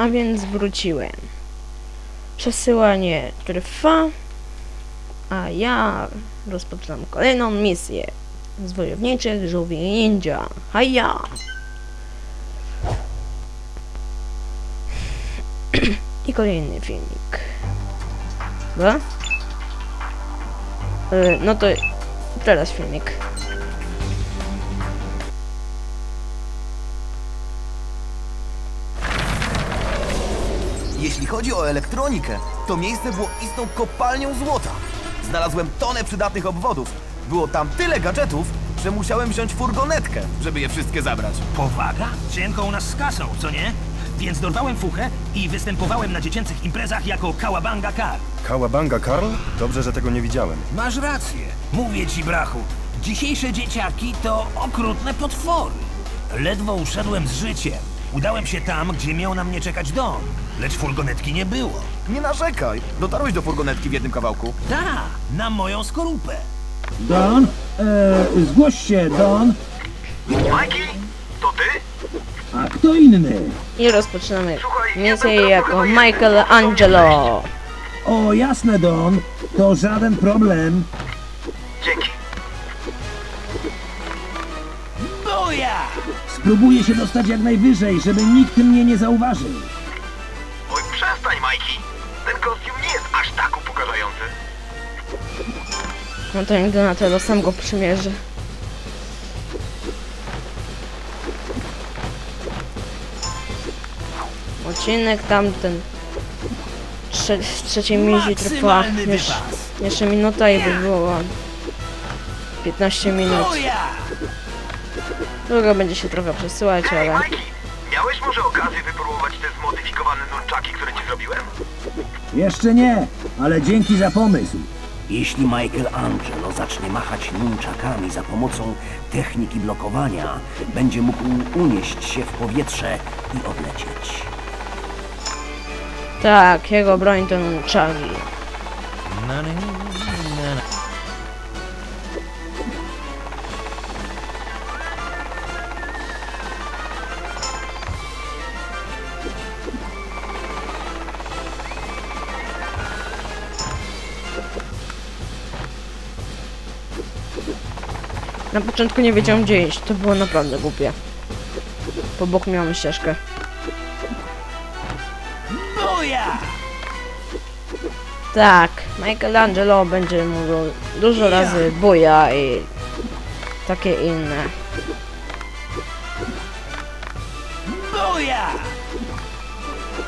A więc wróciłem. Przesyłanie trwa, a ja rozpoczynam kolejną misję z wojowniczych żółwi ninja. Haja! I kolejny filmik. Dobra? Y, No to teraz filmik. Jeśli chodzi o elektronikę, to miejsce było istną kopalnią złota. Znalazłem tonę przydatnych obwodów. Było tam tyle gadżetów, że musiałem wziąć furgonetkę, żeby je wszystkie zabrać. Powaga? Cienko u nas z kasą, co nie? Więc dorwałem fuchę i występowałem na dziecięcych imprezach jako Kałabanga Kar. Kałabanga Karl? Dobrze, że tego nie widziałem. Masz rację. Mówię ci, brachu. Dzisiejsze dzieciaki to okrutne potwory. Ledwo uszedłem z życiem. Udałem się tam, gdzie miał na mnie czekać dom. Lecz furgonetki nie było. Nie narzekaj, dotarłeś do furgonetki w jednym kawałku. Ta, na moją skorupę. Don, e, zgłoś się, Don. Mikey, to ty? A kto inny? I rozpoczynamy misję jako Michelangelo. O, jasne, Don. To żaden problem. Boja! Spróbuję się dostać jak najwyżej, żeby nikt mnie nie zauważył. Oj, przestań, Mikey. Ten kostium nie jest aż tak upokarzający. No to nigdy na tyle sam go przymierzy. Odcinek tamten trze w trzeciej misji trwa wypas. jeszcze minuta i by było 15 minut. Druga będzie się trochę przesyłać, ale Mikey, miałeś może okazję wypróbować te zmodyfikowane nunczaki, które ci zrobiłem? Jeszcze nie, ale dzięki za pomysł. Jeśli Michelangelo zacznie machać nunczakami za pomocą techniki blokowania, będzie mógł unieść się w powietrze i odlecieć. tak, jego broń to nunchagi. Na początku nie wiedziałem gdzie iść, to było naprawdę głupie. Po boku miałem ścieżkę. Tak, Michelangelo będzie mówił dużo razy buja i takie inne.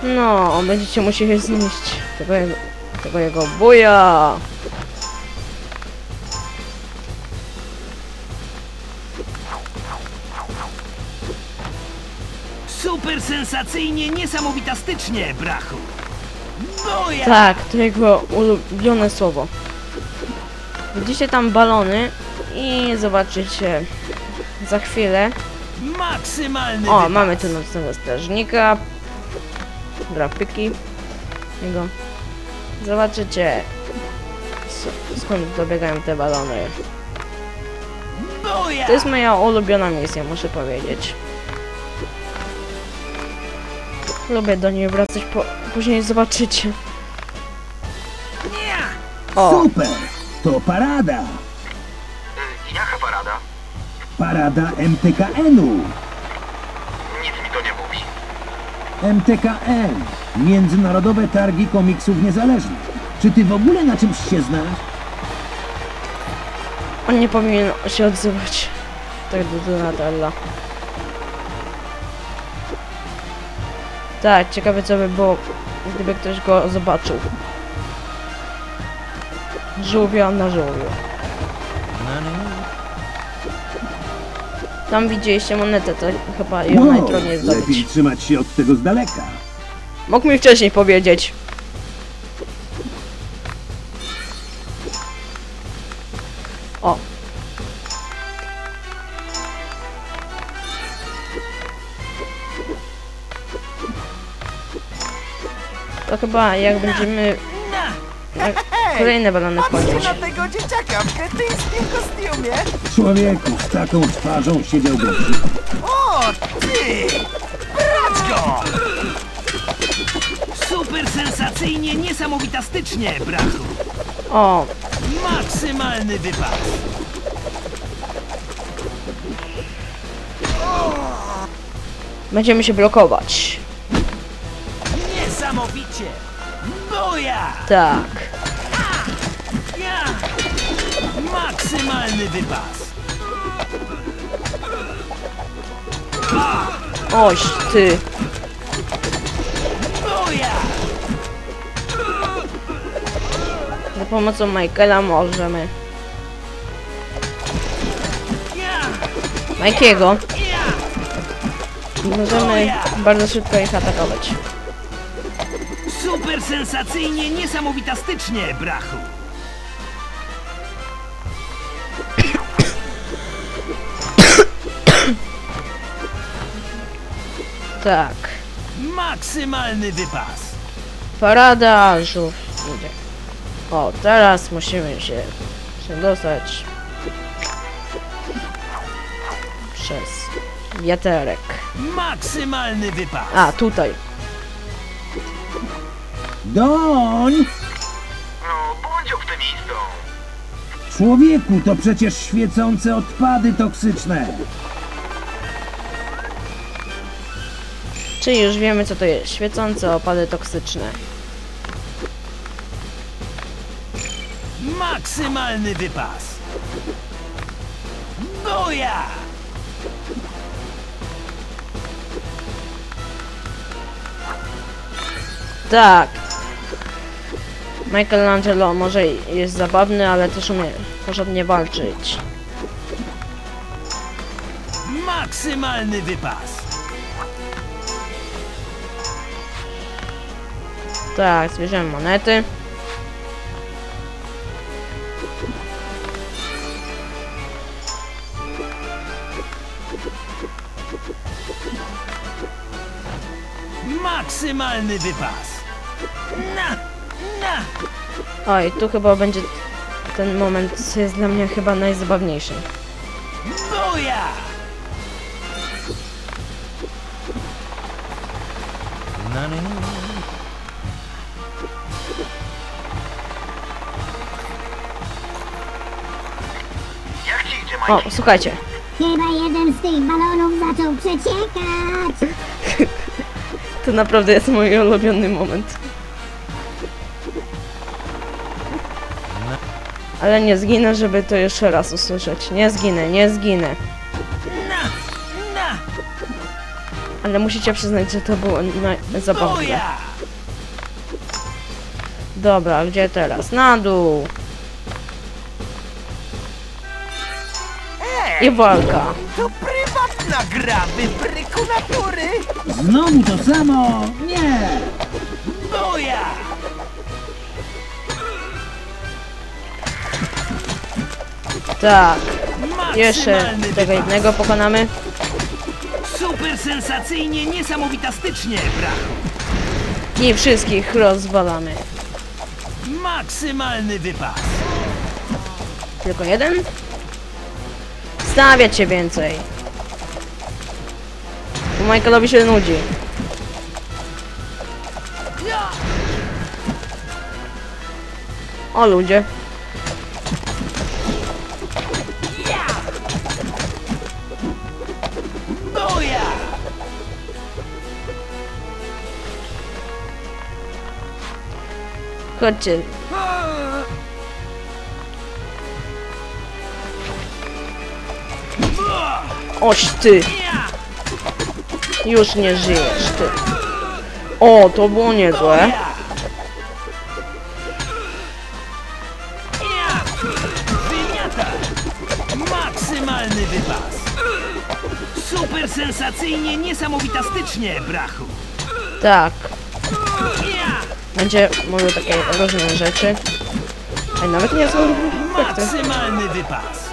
No, będziecie musieli znieść tego jego, tego jego buja. Super sensacyjnie, niesamowitastycznie, brachu! Boja! Tak, to jego ulubione słowo. Widzicie tam balony i zobaczycie za chwilę. Maksymalny O, wypas. mamy tu nocnego strażnika. Grafiki. Jego. Zobaczycie skąd dobiegają te balony. Boja! To jest moja ulubiona misja, muszę powiedzieć. Lubię do niej wracać, po, później zobaczycie. Nie! O, Super! To parada. Jaka parada? Parada MTKN-u. Nic mi to nie mówi. MTKN. Międzynarodowe Targi Komiksów Niezależnych. Czy ty w ogóle na czymś się znasz? on nie powinien się odzywać. Tak do Donatella. Tak, ciekawe co by było, gdyby ktoś go zobaczył. Żółwia na żółwiu. Tam widzieliście monetę, to chyba ją najtrudniej lepiej zdobyć. trzymać się od tego z daleka. Mógł mi wcześniej powiedzieć. To chyba jak będziemy jak kolejne balony wchodzić. tego dzieciaka w kretyńskim kostiumie? Człowieku z taką twarzą siedziałby w O, ty! Brać go! Niesamowitastycznie, brachu! O, Maksymalny wypas! będziemy się blokować. Niesamowicie! Boja! Tak. Ja! Maksymalny wypas! Oś, ty. Boja! Za pomocą Michaela możemy. Ja! możemy bardzo szybko ich atakować. Super sensacyjnie, niesamowitastycznie, brachu! Tak. Maksymalny wypas! Parada żółw. O, teraz musimy się przedostać przez wiaterek. Maksymalny wypas! A, tutaj. Doń! No, bądź optymistą. Człowieku, to przecież świecące odpady toksyczne. Czyli już wiemy co to jest. Świecące opady toksyczne. Maksymalny wypas! Boja! Tak. Michelangelo może jest zabawny, ale też umie porządnie walczyć. Maksymalny wypas! Tak, zbierzemy monety. Maksymalny wypas! Na! Oj, tu chyba będzie ten moment jest dla mnie chyba najzabawniejszy. Boja! Jak ci idzie, O, słuchajcie. Chyba jeden z tych balonów zaczął przeciekać. To naprawdę jest mój ulubiony moment. Ale nie zginę, żeby to jeszcze raz usłyszeć. Nie zginę, nie zginę. Ale musicie przyznać, że to było zabawne. Dobra, gdzie teraz? Na dół. I walka. To prywatna gra, wybryku natury! Znowu to samo? Nie! Boja! Tak. Jeszcze tego jednego pokonamy. Super sensacyjnie, niesamowitastycznie, brachu! I wszystkich rozwalamy. Maksymalny wypas! Tylko jeden? Stawiać się więcej. Bo Michaelowi się nudzi. O ludzie. Chodźcie. Oś ty. Już nie żyjesz ty. O, to było niezłe. Maksymalny wypas! Super sensacyjnie, niesamowitastycznie, brachu! Tak. Będzie mówił takie różne rzeczy. A nawet nie są efekty. Maksymalny wypas!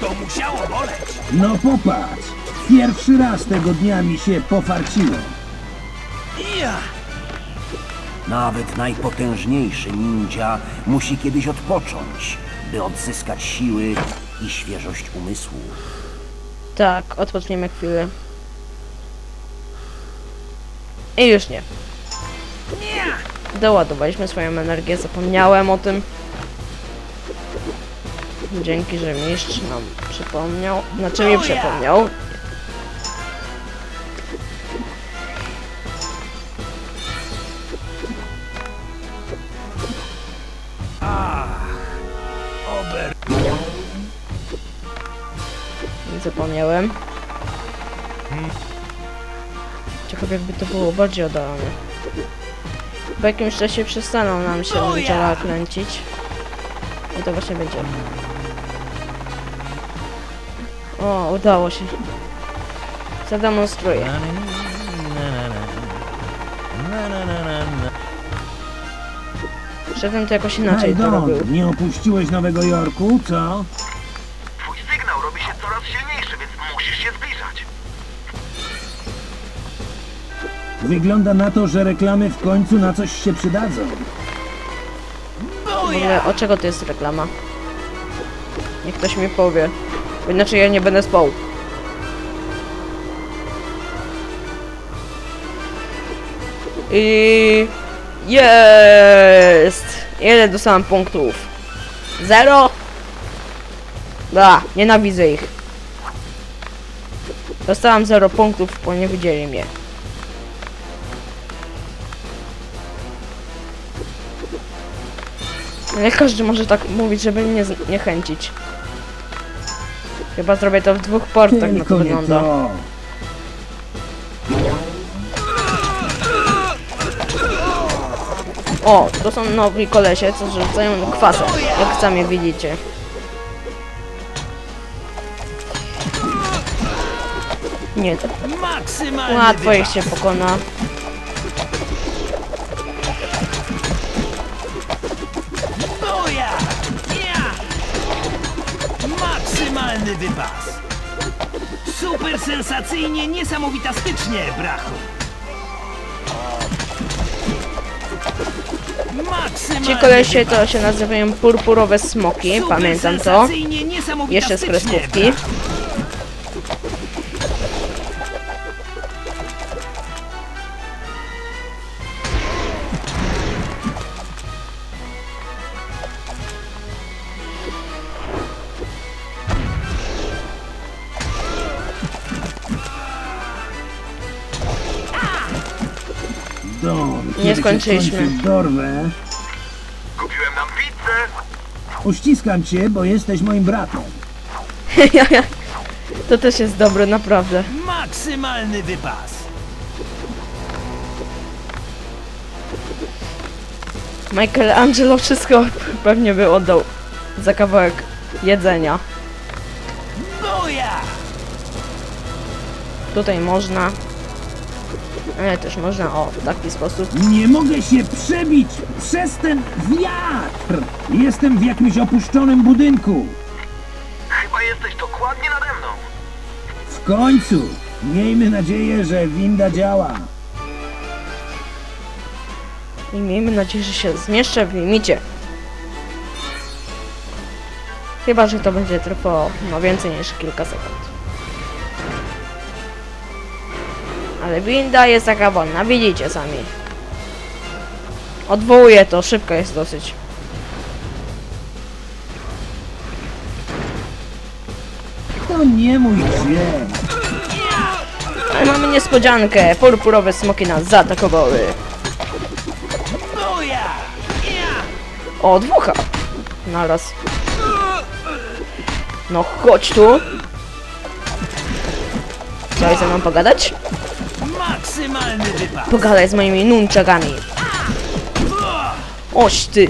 To musiało boleć! No popatrz! Pierwszy raz tego dnia mi się pofarciło. Ja! Nawet najpotężniejszy ninja musi kiedyś odpocząć, by odzyskać siły i świeżość umysłu. Tak, odpoczniemy chwilę. I już nie. Doładowaliśmy swoją energię, zapomniałem o tym. Dzięki, że mistrz nam przypomniał. Znaczy mi przypomniał. Zapomniałem. Jakby to było bardziej oddalone. Po jakimś czasie przestaną nam się działa kręcić. I to właśnie będzie. O, udało się. Zademonstruję. Przedtem to jakoś inaczej Hej, to robił. Nie opuściłeś Nowego Jorku, co? Wygląda na to, że reklamy w końcu na coś się przydadzą. W ogóle o czego to jest reklama? Niech ktoś mi powie. Inaczej ja nie będę spał. I jest! Ile dostałem punktów? Zero? Da, nienawidzę ich. Dostałem 0 punktów, bo nie widzieli mnie. Nie każdy może tak mówić, żeby mnie zniechęcić. Chyba zrobię to w dwóch portach, na to wygląda. to. O, to są nowi kolesie, co rzucają kwasem, jak sami widzicie. Nie, to Maksymalny łatwo ich się pokona. Maksymalny wypas! Super sensacyjnie, niesamowitastycznie, brachu! Ci kolesie to się nazywają purpurowe smoki, pamiętam to. Jeszcze z kreskówki. Nie kiedy skończyliśmy. Dorwę. Kupiłem nam pizzę. Uściskam cię, bo jesteś moim bratem. to też jest dobre, naprawdę. Maksymalny wypas! Michelangelo wszystko pewnie by oddał za kawałek jedzenia. Boja! Tutaj można. Ale też można, o, w taki sposób. Nie mogę się przebić przez ten wiatr. Jestem w jakimś opuszczonym budynku. Chyba jesteś dokładnie nade mną. W końcu. Miejmy nadzieję, że winda działa. I miejmy nadzieję, że się zmieszczę w limicie. Chyba, że to będzie trwało no więcej niż kilka sekund. Ale winda jest taka wolna, widzicie sami. Odwołuję to, szybko jest dosyć. To nie mój dzień. Ale mamy niespodziankę, purpurowe smoki nas zaatakowały. O, dwucha! Naraz. No chodź tu. Chciałeś ze mną pogadać? Maksymalny wypas! Pogadaj z moimi nunczakami. Oś ty.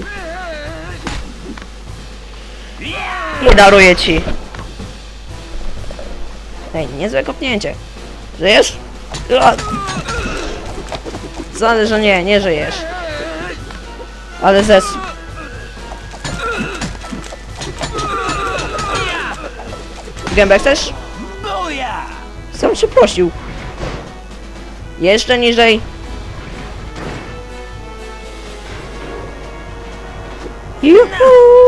Nie daruję ci. Ej, niezłe kopnięcie. Żyjesz? A. Wcale, że nie, nie żyjesz. Ale zes... Gębę chcesz? Sam się prosił. Jeszcze niżej. Juhu!